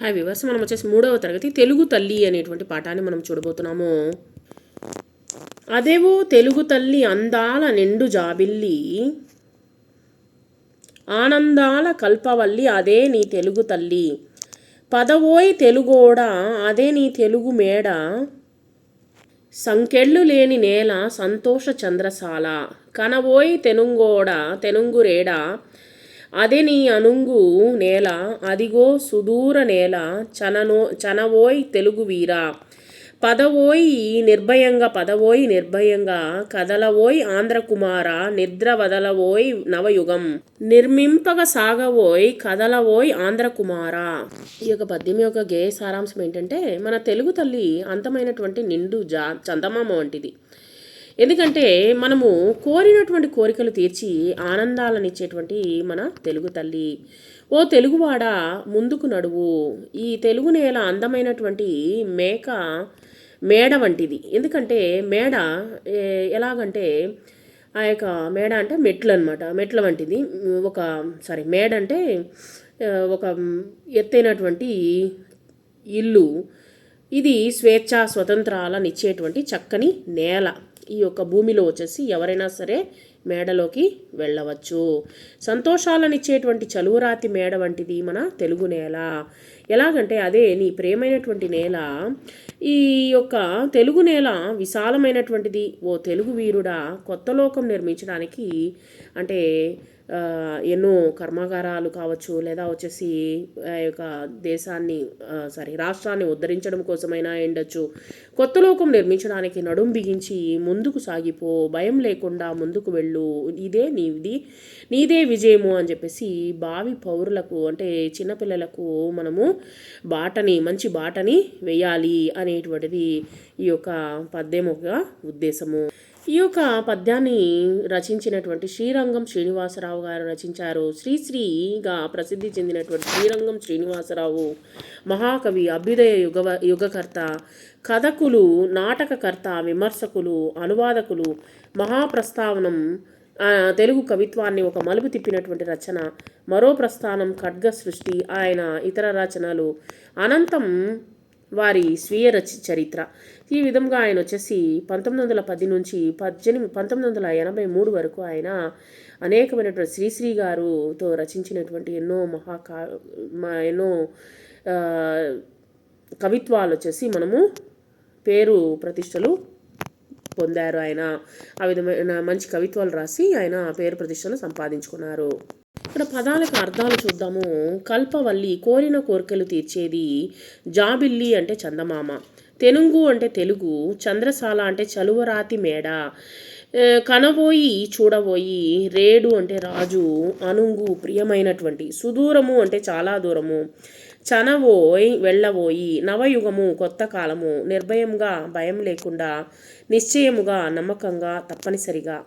Hi viewers మనం వచ్చేసి మూడవ తరగతి తెలుగు తల్లి అనేటువంటి పాఠాన్ని మనం చూడబోతున్నాము. అదేవో తెలుగు తల్లి అందాల నిండు జాబిల్లి ఆనందాల కల్పవల్లి అదే నీ తెలుగు తల్లి. పదవోయ్ తెలుగోడ అదే నీ తెలుగు మేడ. సంకెళ్ళు లేని నేల సంతోష చంద్రశాల. కనవోయ్ తెనుంగోడ తెనుంగురేడ. అదే నీ అనుంగు నేల అదిగో సుదూర నేల చననో చనవోయ్ తెలుగు వీరా. పదవోయ్ నిర్భయంగా పదవోయ్ నిర్భయంగా కదలవోయ్ ఆంధ్రకుమార నిద్ర వదలవోయ్ నవయుగం. నిర్మింపగ సాగవోయ్ కదలవోయ్ ఆంధ్రకుమార. ఈ యొక్క పద్యం యొక్క గేయ సారాంశం ఏంటంటే మన తెలుగు తల్లి అంతమైనటువంటి నిండు జా చందమామ వంటిది. ఎందుకంటే మనము కోరినటువంటి కోరికలు తీర్చి ఆనందాలనిచ్చేటువంటి మన తెలుగు తల్లి. ఓ తెలుగువాడ ముందుకు నడువు. ఈ తెలుగు నేల అందమైనటువంటి మేక మేడ వంటిది. ఎందుకంటే మేడ ఎలాగంటే ఆ యొక్క మేడ అంటే మెట్లు అనమాట మెట్ల వంటిది. ఒక సారీ మేడ అంటే ఒక ఎత్తైనటువంటి ఇల్లు. ఇది స్వేచ్ఛ స్వతంత్రాలను ఇచ్చేటువంటి చక్కని నేల. ఈ యొక్క భూమిలో వచ్చేసి ఎవరైనా సరే మేడలోకి వెళ్ళవచ్చు. సంతోషాలను ఇచ్చేటువంటి చలువరాతి మేడ వంటిది మన తెలుగు నేల. ఎలాగంటే అదే నీ ప్రేమైనటువంటి నేల. ఈ యొక్క తెలుగు నేల విశాలమైనటువంటిది. ఓ తెలుగు వీరుడా కొత్త లోకం నిర్మించడానికి అంటే ఎన్నో కర్మాగారాలు కావచ్చు లేదా వచ్చేసి ఆ యొక్క దేశాన్ని సారీ రాష్ట్రాన్ని ఉద్ధరించడం కోసమైనా ఉండొచ్చు కొత్త లోకం నిర్మించడానికి నడుం బిగించి ముందుకు సాగిపో భయం లేకుండా ముందుకు వెళ్ళు. ఇదే నీది నీదే విజయము అని చెప్పేసి భావి పౌరులకు అంటే చిన్నపిల్లలకు మనము బాటని మంచి బాటని వేయాలి అనేటువంటిది ఈ యొక్క పద్యం ఒక ఉద్దేశము. ఈ యొక్క పద్యాన్ని రచించినటువంటి శ్రీరంగం శ్రీనివాసరావు గారు రచించారు. శ్రీశ్రీగా ప్రసిద్ధి చెందినటువంటి శ్రీరంగం శ్రీనివాసరావు మహాకవి అభ్యుదయ యుగ యుగకర్త కథకులు నాటకకర్త విమర్శకులు అనువాదకులు మహాప్రస్తావనం తెలుగు కవిత్వాన్ని ఒక మలుపు తిప్పినటువంటి రచన. మరో ప్రస్థానం ఖడ్గ సృష్టి ఆయన ఇతర రచనలు. అనంతం వారి స్వీయ రచ చరిత్ర. ఈ విధంగా ఆయన వచ్చేసి పంతొమ్మిది వందల పది నుంచి పద్దెనిమిది పంతొమ్మిది వందల ఎనభై మూడు వరకు ఆయన అనేకమైనటువంటి శ్రీశ్రీ గారుతో రచించినటువంటి ఎన్నో మహాకా ఎన్నో కవిత్వాలు వచ్చేసి మనము పేరు ప్రతిష్టలు పొందారు ఆయన. ఆ విధమైన మంచి కవిత్వాలు రాసి ఆయన పేరు ప్రతిష్టలు సంపాదించుకున్నారు. ఇక్కడ పదాలకు అర్థాలు చూద్దాము. కల్పవల్లి కోరిన కోరికలు తీర్చేది జాబిల్లి అంటే చందమామ. తెనుగు అంటే తెలుగు చంద్రశాల అంటే చలువరాతి మేడ. కనబోయి చూడబోయి రేడు అంటే రాజు అనుంగు ప్రియమైనటువంటి సుదూరము అంటే చాలా దూరము. చనవోయ్ వెళ్ళబోయి నవయుగము కొత్త కాలము నిర్భయంగా భయం లేకుండా నిశ్చయముగా నమ్మకంగా తప్పనిసరిగా.